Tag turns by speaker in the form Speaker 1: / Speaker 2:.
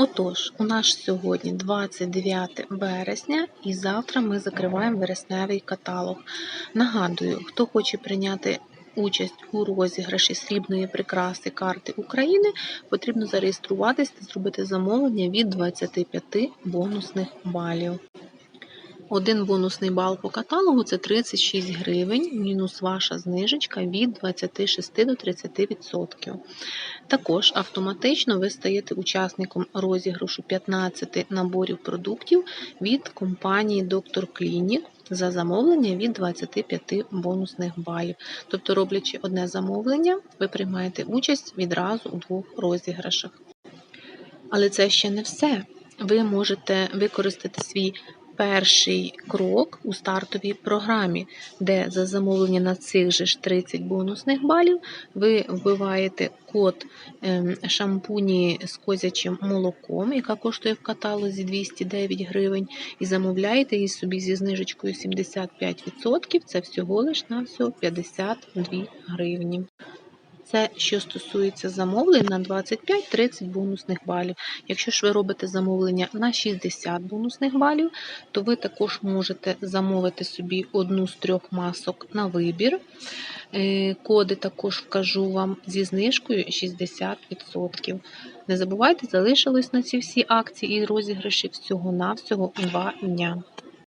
Speaker 1: Отож, у нас сьогодні 29 вересня і завтра ми закриваємо вересневий каталог. Нагадую, хто хоче прийняти участь у розіграші срібної прикраси карти України, потрібно зареєструватись та зробити замовлення від 25 бонусних балів. Один бонусний бал по каталогу це 36 гривень, мінус ваша знижечка від 26 до 30%. Також автоматично ви стаєте учасником розіграшу 15 наборів продуктів від компанії Доктор Клінік за замовлення від 25 бонусних балів. Тобто, роблячи одне замовлення, ви приймаєте участь відразу у двох розіграшах. Але це ще не все. Ви можете використати свій перший крок у стартовій програмі, де за замовлення на цих же ж 30 бонусних балів ви вбиваєте код ем, шампуні з козячим молоком, яка коштує в каталозі 209 гривень, і замовляєте її собі зі знижечкою 75%. Це всього лиш на всього 52 гривні. Це що стосується замовлень на 25-30 бонусних балів. Якщо ж ви робите замовлення на 60 бонусних балів, то ви також можете замовити собі одну з трьох масок на вибір. Е, Коди також вкажу вам зі знижкою 60%. Не забувайте, залишилось на ці всі акції і розіграші всього-навсього 2 дня.